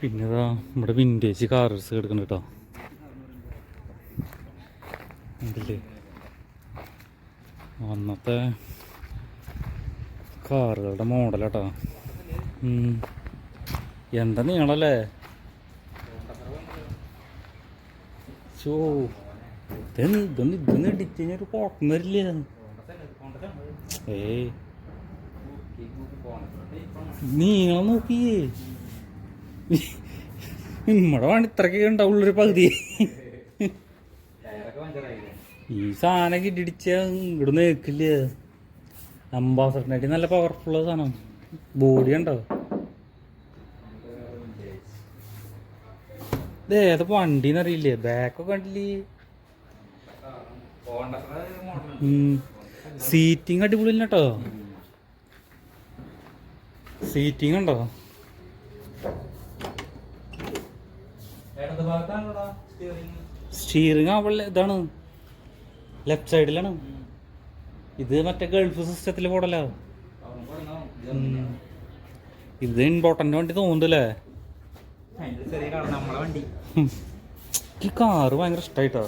പിന്നെ ഇതാ നമ്മുടെ വിന്റേജ് കാർസ് കിടക്കുന്നു കേട്ടോ ഉണ്ടല്ലേ അന്നത്തെ കാറുകളുടെ മോഡലാട്ടോ. എന്താ നീളല്ലേ? ചോ ഇതൊന്ന് ഇതൊന്ന് ഇതൊന്ന് ഇടിച്ച് ഒരു കുഴപ്പം വരില്ല? ഏയ്. നീളം നോക്കിയേ. നമ്മുടെ വേണ്ട ഇത്രയൊക്കെ ഉണ്ടാവുള്ളൊരു പകുതി. ഈ സാധനം കിട്ടിടിച്ച ഇവിടുന്ന് നേക്കില്ല. അംബാസഡറിനായിട്ട് നല്ല പവർഫുള്ള സാധനം. ബോഡി ഉണ്ടോ? ഇത് ഏത് വണ്ടിന്ന് അറിയില്ലേ ബാക്കൊക്കെ കണ്ടില്ലേ? സീറ്റിംഗ് അടിപൊളി കേട്ടോ സീറ്റിംഗ് ഉണ്ടോ? സ്റ്റിയറിംഗ് അവളെ ഇതാണ്. ലെഫ്റ്റ് സൈഡിലാണ് ഇത് മറ്റേ ഗൾഫ് സിസ്റ്റത്തിൽ പോടല്ലോ ഇത് ഇമ്പോർട്ടന്റ് വണ്ടി തോന്നുന്നില്ലേ ഈ കാറ് ഭയങ്കര ഇഷ്ടമായിട്ടോ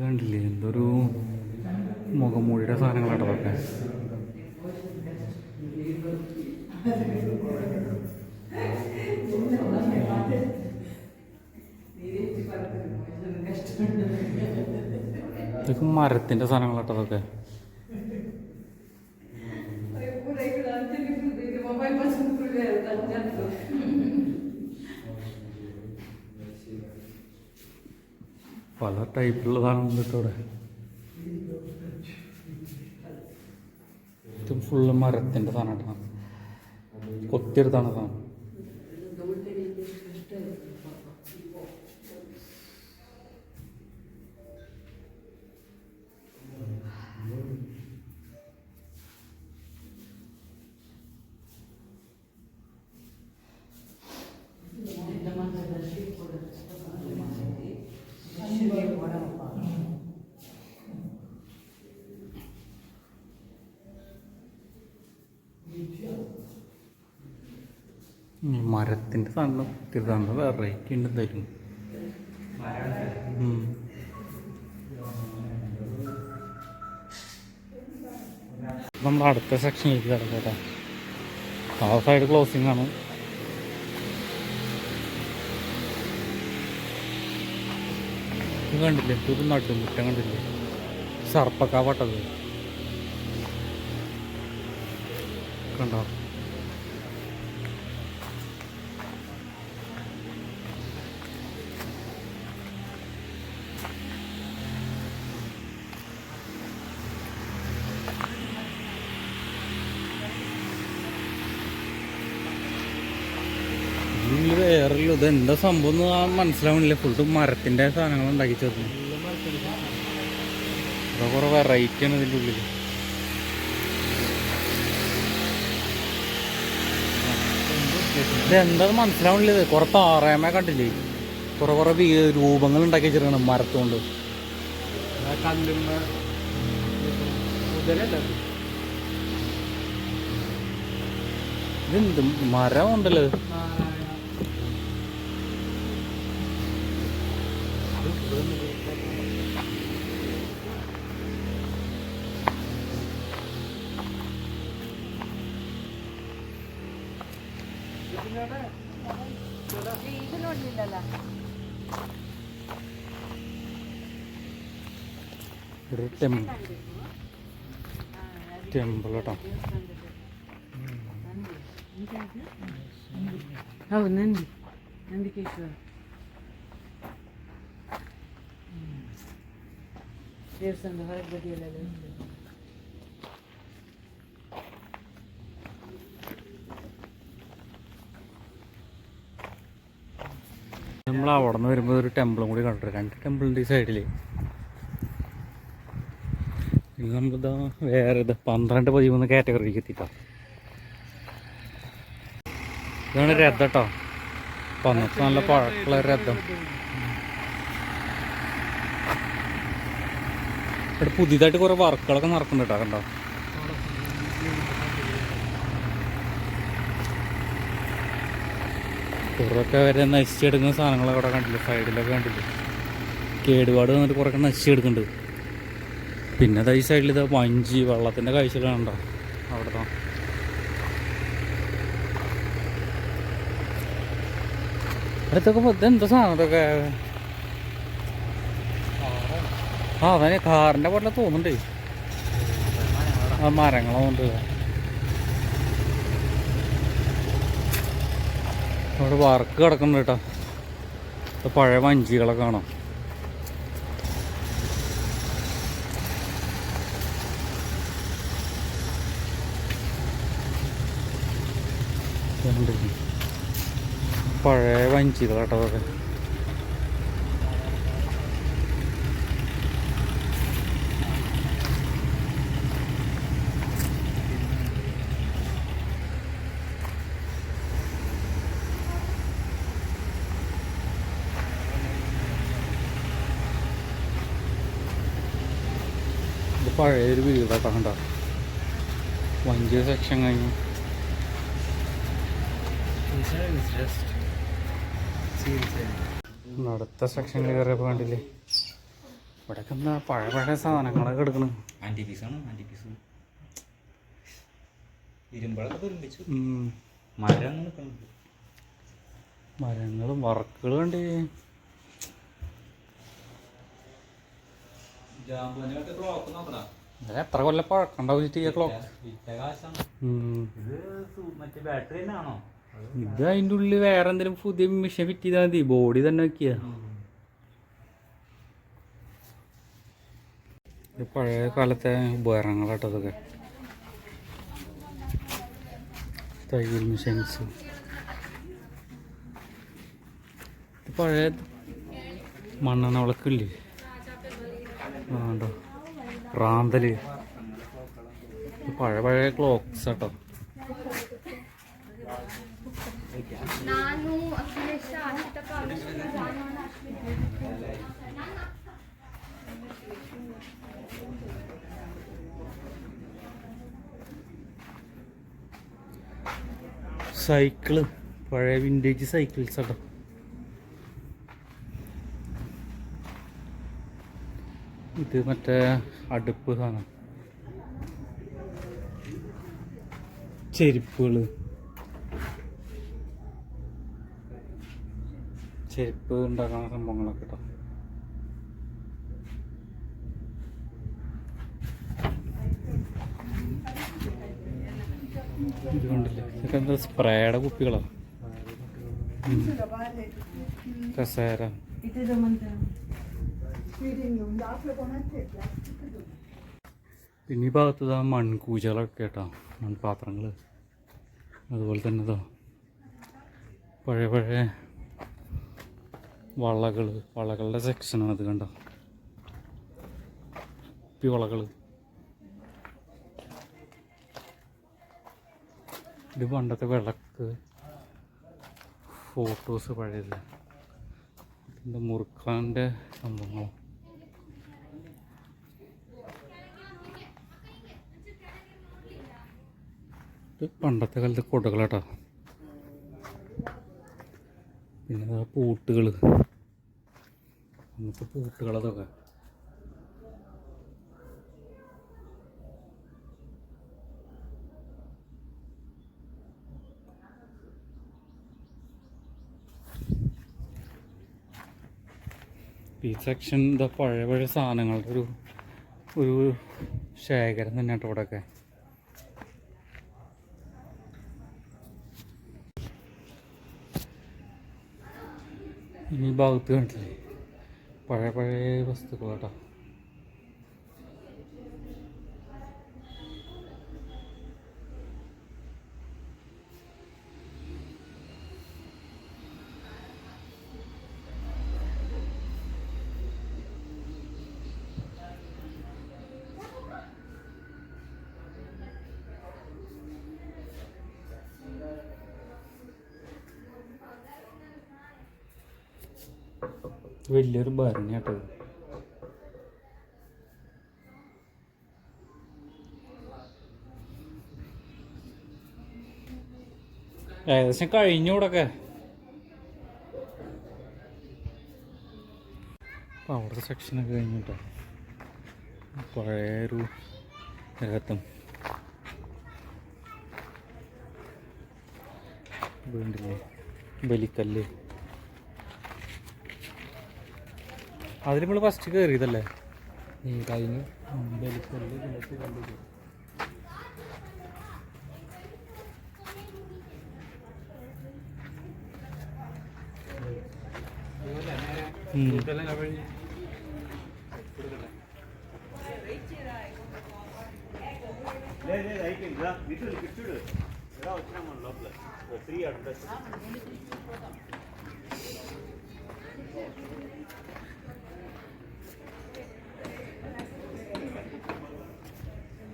കണ്ടില്ലേ? എന്തൊരു മുഖംമൂടിയുടെ സാധനങ്ങളാട്ടോ അതൊക്കെ. ഇതൊക്കെ മരത്തിന്റെ സാധനങ്ങളാട്ടോ അതൊക്കെ. പല ടൈപ്പിലുള്ള സാധനങ്ങൾ കേട്ടോ ഫുള്ള് മരത്തിന്റെ സാധനം കേട്ടോ കൊത്തിയെടുത്താണ് സാധനം. ഈ മരത്തിന്റെ സാധനം തിരുതാണ്ട് വെറൈറ്റി ഉണ്ട് എന്തായാലും. നമ്മൾ അടുത്ത സെക്ഷനിലേക്ക് കിടക്കാം ആ സൈഡ് ക്ലോസിംഗ് ആണ്. ഇത് കണ്ടില്ലേ? ഇതൊരു നടുമുറ്റം കണ്ടില്ലേ? സർപ്പക്കാ പട്ടത് കണ്ടോ? വേറെ ഇത് എന്താ സംഭവം എന്ന് മനസ്സിലാവണില്ല. ഫുള്ള് മരത്തിന്റെ സാധനങ്ങൾ ഉണ്ടാക്കി ചേർന്നു കുറെ വെറൈറ്റി ആണ് ഇതിന്റെ ഉള്ളിൽ ഇത് എന്താ മനസ്സിലാവണില്ല ഇത്. കുറെ താറയമ്മ കണ്ടില്ലേ? കുറെ കുറെ രൂപങ്ങൾ ഉണ്ടാക്കി വെച്ചിരിക്കണം മരത്തുകൊണ്ട് ഇതെന്ത് മരം ഉണ്ടല്ലോ ini tem. tem pelotong nanti nanti kita Nandikeshwara ದೇವಸ್ಥಾನದ ಹೊರಗೆ ಬದಿಯಲ್ಲೆಲ್ಲ ಉಂಟು. നമ്മൾ അവിടെ നിന്ന് വരുമ്പോൾ ഒരു ടെമ്പിളും കൂടി കണ്ടു രണ്ട് ടെമ്പിളിൻ്റെ ഈ സൈഡിൽ ഇത് നമ്മളിതാ വേറെ ഇത് പന്ത്രണ്ട് പതിമൂന്ന് കാറ്റഗറിക്ക് എത്തിട്ടോ ഇതാണ് രഥം കേട്ടോ പന്നത്ത് നല്ല പഴക്കമുള്ള ഒരു രഥം ഇവിടെ പുതിയതായിട്ട് കുറേ വർക്കുകളൊക്കെ നടക്കുന്നുണ്ട് കേട്ടോ കണ്ടോ? കുറൊക്കെ വരെ നശിച്ചെടുക്കുന്ന സാധനങ്ങളൊക്കെ അവിടെ കണ്ടില്ല? സൈഡിലൊക്കെ കണ്ടില്ല? കേടുപാട് വന്നിട്ട് കുറേയൊക്കെ നശിച്ചെടുക്കുന്നുണ്ട്. പിന്നെ ദാ ഈ സൈഡിൽ ഇതാ വഞ്ചി വെള്ളത്തിന്റെ കാഴ്ച കാണണ്ട അവിടെ ദാ. അടുത്തൊക്കെ ഇതെന്താ സാധനം? ആ അതന്നെ കാറിന്റെ പോലെ തോന്നുന്നുണ്ട്. ആ മരങ്ങളുണ്ട് അവിടെ വർക്ക് കിടക്കുന്നുണ്ട് കേട്ടോ. പഴയ വഞ്ചികളെ കാണാം. പഴയ വഞ്ചികളാട്ടോ അതൊക്കെ. പഴയൊരു വീടാണ് കണ്ട? വഞ്ചി സെക്ഷൻ കഴിഞ്ഞു. അടുത്ത സെക്ഷൻ കയറിയപ്പോൾ കണ്ടില്ലേ? ഇവിടെ എന്താ പഴയ പഴയ സാധനങ്ങളൊക്കെ എടുക്കണ്. ആന്റി പീസാണ് ആന്റി പീസ് മരങ്ങളും വർക്കുകൾ ഉണ്ട് എത്ര കൊല്ലം പഴക്കണ്ടാവും ഈ ക്ലോക്ക് വിറ്റകാശം ഉം. ഇത് അതിന്റെ ഉള്ളിൽ വേറെ എന്തെങ്കിലും പുതിയ മെഷീൻ ഫിറ്റ് ചെയ്താൽ മതി. ബോഡി തന്നെ വെക്കുക ഇത് പഴയ കാലത്തെ ഉപകരണങ്ങളാട്ടോ ഇതൊക്കെ. തയ്യൽ മെഷീൻസ് പഴയ മണ്ണെണ്ണ വിളക്കില്ലേ? ആണ്ടോ റാന്തൽ. പഴയ പഴയ ക്ലോക്സ് കേട്ടോ. സൈക്കിൾ. പഴയ വിന്റേജ് സൈക്കിൾസ് കേട്ടോ. ഇത് മറ്റേ അടുപ്പ് സാധനം ചെരുപ്പുകൾ ചെരുപ്പ് ഉണ്ടാക്കുന്ന സംഭവങ്ങളൊക്കെ കേട്ടോ സ്പ്രേയുടെ കുപ്പികളാണ് കസേര. പിന്നെ ഈ ഭാഗത്ത് ഇതാ മൺകൂജകളൊക്കെ കേട്ടോ മൺപാത്രങ്ങൾ അതുപോലെ തന്നെ ഇതാ പഴയ പഴയ വളകൾ വളകളുടെ സെക്ഷനാണ് അത് കണ്ടോ? കുപ്പി വളകൾ ഇത് പണ്ടത്തെ വിളക്ക് ഫോട്ടോസ് പഴയത്. ഇതിന്റെ മുറുക്കാന്റെ സംഭവങ്ങൾ ഇത് പണ്ടത്തെ കാലത്തെ കൊടകളാട്ടോ. പിന്നെ പൂട്ടുകൾ. അന്നത്തെ പൂട്ടുകളതൊക്കെ ഈ സെക്ഷൻ എന്താ പഴയ പഴയ സാധനങ്ങളുടെ ഒരു ഒരു ശേഖരം തന്നെ കേട്ടോ ഇവിടെയൊക്കെ ഇനി ഭാഗത്ത് കണ്ടില്ലേ? പഴയ പഴയ വസ്തുക്കൾ വലിയൊരു ഭരണി കേട്ടോ ഏകദേശം കഴിഞ്ഞു ഇവിടൊക്കെ. സെക്ഷനൊക്കെ കഴിഞ്ഞിട്ടോ. പഴയൊരു രഹത്വം വീണ്ടില്ലേ ബലിക്കല്ല്. അതിൽ നമ്മൾ ഫസ്റ്റ് കയറിയതല്ലേ കഴിഞ്ഞു ഉം. ഇതെല്ലാം കഴിഞ്ഞു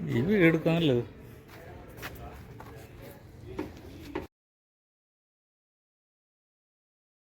ഈ വീട് എടുക്കാനല്ലത്